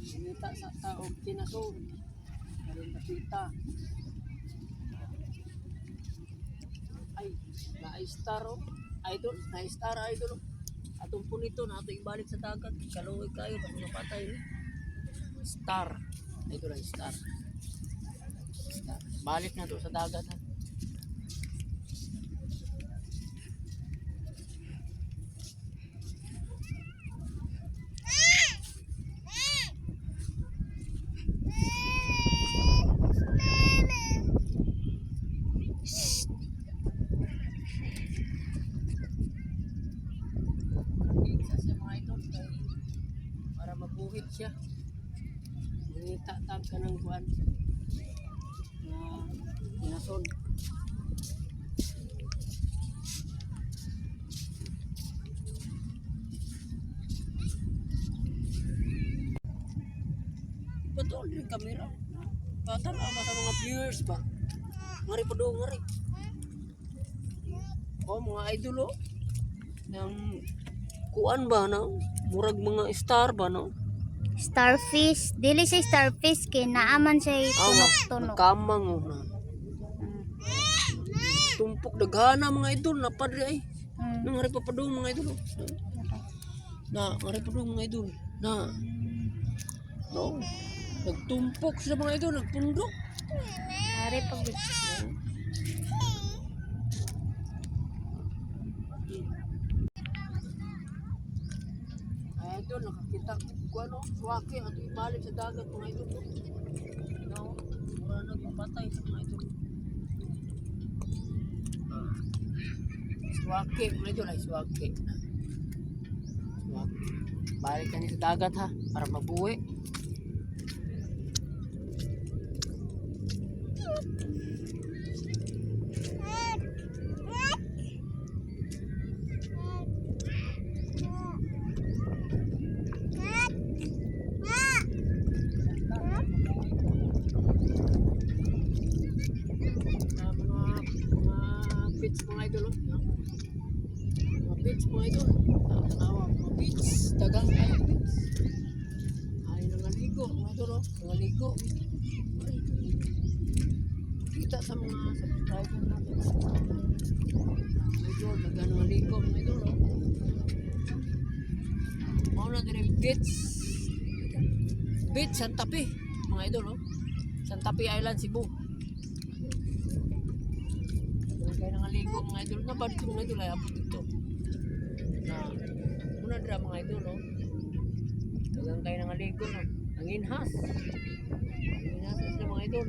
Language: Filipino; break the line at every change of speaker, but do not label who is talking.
Sinita sa taog kinasog. Karon nakita. Ay, na-star. Idol, na-star idol. Atong punito na ato ibalik sa dagat. Kaluoy kayo, pag napatay ni. Star. Idol ay star. Balik na to sa dagat ha. Isa sa mga idol kay para mabuhit siya. Mangita tag ka ng kuan na inason. Betul din kamera. Batan ama sa mga viewers ba? Ngari pa daw ngari. Oh mga idol oh. Yang kuan ba no? Murag mga star ba no?
Starfish. Dili siya starfish kay naaman siya tunok-tunok.
Kamang oh na. Tumpok daghana mga idol na padre ay.
Mm.
Nang pa pa daw mga idol. oh. Na, ngari pa mga idol. Na. No. Nagtumpok sila mga idol, nagpundok.
Ari pag
Ay, idol, nakakita ko ano, swaki at ibalik sa dagat mga idol. No, wala nagpapatay sa mga idol. Swaki, mga idol ay swaki. Swaki. Balik ka sa dagat ha, para mabuhi. Pits mga idol oh. no? mga pits mga idol tanawa mga pits dagang kayo pits ay nangaligo mga idol oh. nangaligo kita sa mga subscriber natin mga idol dagang nangaligo mga idol oh. Mao na dire beach beach Santa Fe mga idol oh. Santa Fe Island Cebu kaya nangaligo mga idol. Nabad ko mga idol ay abot dito. Na, muna dra mga idol, oh. no? Kagang kayo nangaligo, no? Ang inhas. Ang inhas na mga idol.